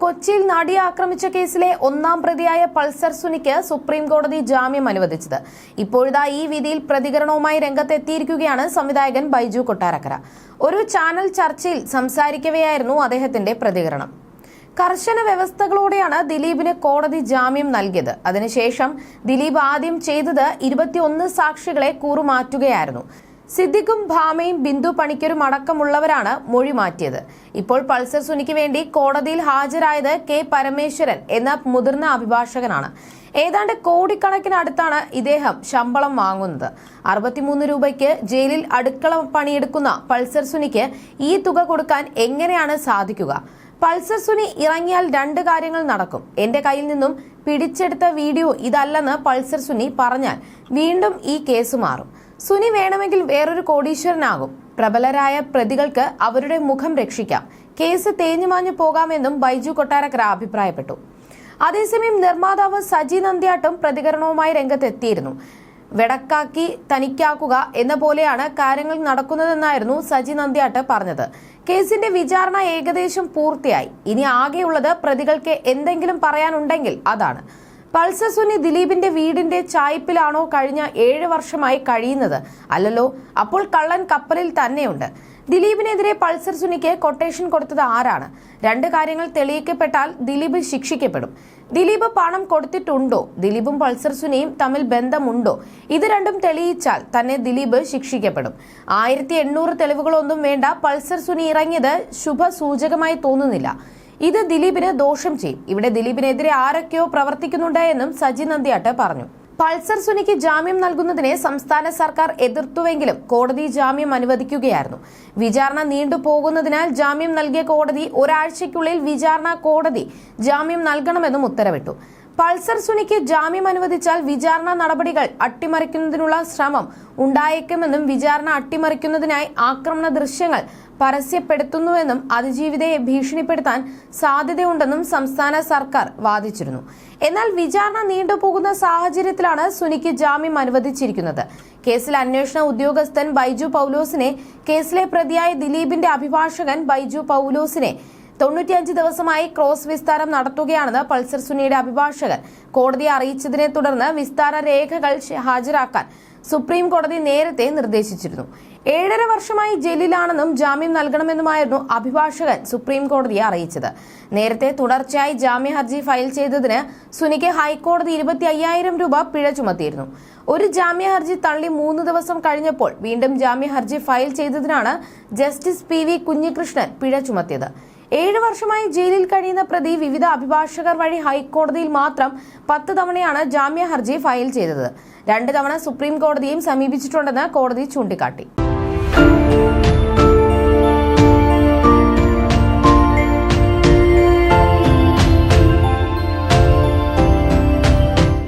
കൊച്ചിയിൽ നടിയെ ആക്രമിച്ച കേസിലെ ഒന്നാം പ്രതിയായ പൾസർ സുനിക്ക് സുപ്രീം കോടതി ജാമ്യം അനുവദിച്ചത്. ഇപ്പോഴിതാ ഈ വിധിയിൽ പ്രതികരണവുമായി രംഗത്തെത്തിയിരിക്കുകയാണ് സംവിധായകൻ ബൈജു കൊട്ടാരക്കര. ഒരു ചാനൽ ചർച്ചയിൽ സംസാരിക്കവെയായിരുന്നു അദ്ദേഹത്തിന്റെ പ്രതികരണം. കർശന വ്യവസ്ഥകളോടെയാണ് ദിലീപിന് കോടതി ജാമ്യം നൽകിയത്. അതിനുശേഷം ദിലീപ് ആദ്യം ചെയ്തത് ഇരുപത്തിയൊന്ന് സാക്ഷികളെ കൂറുമാറ്റുകയായിരുന്നു. സിദ്ദിഖും ഭാമയും ബിന്ദു പണിക്കരും അടക്കമുള്ളവരാണ് മൊഴി മാറ്റിയത്. ഇപ്പോൾ പൾസർ സുനിക്ക് വേണ്ടി കോടതിയിൽ ഹാജരായത് കെ പരമേശ്വരൻ എന്ന മുതിർന്ന അഭിഭാഷകനാണ്. ഏതാണ്ട് കോടിക്കണക്കിന് അടുത്താണ് ഇദ്ദേഹം ശമ്പളം വാങ്ങുന്നത്. അറുപത്തിമൂന്ന് രൂപയ്ക്ക് ജയിലിൽ അടുക്കള പണിയെടുക്കുന്ന പൾസർ സുനിക്ക് ഈ തുക കൊടുക്കാൻ എങ്ങനെയാണ് സാധിക്കുക? പൾസർ സുനി ഇറങ്ങിയാൽ രണ്ട് കാര്യങ്ങൾ നടക്കും. എന്റെ കയ്യിൽ നിന്നും പിടിച്ചെടുത്ത വീഡിയോ ഇതല്ലെന്ന് പൾസർ സുനി പറഞ്ഞാൽ വീണ്ടും ഈ കേസ് മാറും. സുനി വേണമെങ്കിൽ വേറൊരു കോടീശ്വരനാകും. പ്രബലരായ പ്രതികൾക്ക് അവരുടെ മുഖം രക്ഷിക്കാം. കേസ് തേഞ്ഞുമാഞ്ഞു പോകാമെന്നും ബൈജു കൊട്ടാരക്കര അഭിപ്രായപ്പെട്ടു. അതേസമയം നിർമ്മാതാവ് സജി നന്ദ്യാട്ടും പ്രതികരണവുമായി രംഗത്തെത്തിയിരുന്നു. വെടക്കാക്കി തനിക്കാക്കുക എന്ന പോലെയാണ് കാര്യങ്ങൾ നടക്കുന്നതെന്നായിരുന്നു സജി നന്ദ്യാട്ട് പറഞ്ഞത്. കേസിന്റെ വിചാരണ ഏകദേശം പൂർത്തിയായി. ഇനി ആകെയുള്ളത് പ്രതികൾക്ക് എന്തെങ്കിലും പറയാനുണ്ടെങ്കിൽ അതാണ്. പൾസർ സുനി ദിലീപിന്റെ വീടിന്റെ ചായ്പിലാണോ കഴിഞ്ഞ ഏഴ് വർഷമായി കഴിയുന്നത്? അല്ലല്ലോ അപ്പോൾ കള്ളൻ കപ്പലിൽ തന്നെയുണ്ട്. ദിലീപിനെതിരെ പൾസർ സുനിക്ക് കൊട്ടേഷൻ കൊടുത്തത് ആരാണ്? രണ്ട് കാര്യങ്ങൾ തെളിയിക്കപ്പെട്ടാൽ ദിലീപ് ശിക്ഷിക്കപ്പെടും. ദിലീപ് പണം കൊടുത്തിട്ടുണ്ടോ? ദിലീപും പൾസർ സുനിയും തമ്മിൽ ബന്ധമുണ്ടോ? ഇത് രണ്ടും തെളിയിച്ചാൽ തന്നെ ദിലീപ് ശിക്ഷിക്കപ്പെടും. ആയിരത്തി എണ്ണൂറ് തെളിവുകളൊന്നും വേണ്ട പൾസർ സുനി ഇറങ്ങിയത് ശുഭസൂചകമായി തോന്നുന്നില്ല. ഇത് ദിലീപിന് ദോഷം ചെയ്യും. ഇവിടെ ദിലീപിനെതിരെ ആരൊക്കെയോ പ്രവർത്തിക്കുന്നുണ്ട് എന്നും സജി നന്ദിയാട്ട് പറഞ്ഞു. പൾസർ സുനിക്ക് ജാമ്യം നൽകുന്നതിനെ സംസ്ഥാന സർക്കാർ എതിർത്തുവെങ്കിലും കോടതി ജാമ്യം അനുവദിക്കുകയായിരുന്നു. വിചാരണ നീണ്ടുപോകുന്നതിനാൽ ജാമ്യം നൽകിയ കോടതി ഒരാഴ്ചയ്ക്കുള്ളിൽ വിചാരണ കോടതി ജാമ്യം നൽകണമെന്നും ഉത്തരവിട്ടു. പൾസർ സുനിക്ക് ജാമ്യം അനുവദിച്ചാൽ വിചാരണ നടപടികൾ അട്ടിമറിക്കുന്നതിനുള്ള ശ്രമം ഉണ്ടായേക്കുമെന്നും വിചാരണ അട്ടിമറിക്കുന്നതിനായി ആക്രമണ ദൃശ്യങ്ങൾ പരസ്യപ്പെടുത്തുന്നുവെന്നും അതിജീവിതയെ ഭീഷണിപ്പെടുത്താൻ സാധ്യതയുണ്ടെന്നും സംസ്ഥാന സർക്കാർ വാദിച്ചിരുന്നു. എന്നാൽ വിചാരണ നീണ്ടുപോകുന്ന സാഹചര്യത്തിലാണ് സുനിക്ക് ജാമ്യം അനുവദിച്ചിരിക്കുന്നത്. കേസിൽ അന്വേഷണ ഉദ്യോഗസ്ഥൻ ബൈജു പൗലോസിനെ കേസിലെ പ്രതിയായ ദിലീപിന്റെ അഭിഭാഷകൻ ബൈജു പൗലോസിനെ തൊണ്ണൂറ്റിയഞ്ച് ദിവസമായി ക്രോസ് വിസ്താരം നടത്തുകയാണെന്ന് പൾസർ സുനിയുടെ അഭിഭാഷകൻ. കോടതിയെ അറിയിച്ചതിനെ തുടർന്ന് വിസ്താര രേഖകൾ ഹാജരാക്കാൻ സുപ്രീം കോടതി നേരത്തെ നിർദ്ദേശിച്ചിരുന്നു. ഏഴര വർഷമായി ജയിലിലാണെന്നും ജാമ്യം നൽകണമെന്നുമായിരുന്നു അഭിഭാഷകൻ സുപ്രീം കോടതിയെ അറിയിച്ചത്. നേരത്തെ തുടർച്ചയായി ജാമ്യ ഹർജി ഫയൽ ചെയ്തതിന് സുനിക്ക് ഹൈക്കോടതി ഇരുപത്തി അയ്യായിരം രൂപ പിഴ ചുമത്തിയിരുന്നു. ഒരു ജാമ്യ ഹർജി തള്ളി മൂന്ന് ദിവസം കഴിഞ്ഞപ്പോൾ വീണ്ടും ജാമ്യ ഹർജി ഫയൽ ചെയ്തതിനാണ് ജസ്റ്റിസ് പി വി കുഞ്ഞികൃഷ്ണൻ പിഴ ചുമത്തിയത്. ഏഴ് വർഷമായി ജയിലിൽ കഴിയുന്ന പ്രതി വിവിധ അഭിഭാഷകർ വഴി ഹൈക്കോടതിയിൽ മാത്രം പത്ത് തവണയാണ് ജാമ്യ ഹർജി ഫയൽ ചെയ്തത്. രണ്ട് തവണ സുപ്രീം കോടതിയെയും സമീപിച്ചിട്ടുണ്ടെന്ന് കോടതി ചൂണ്ടിക്കാട്ടി.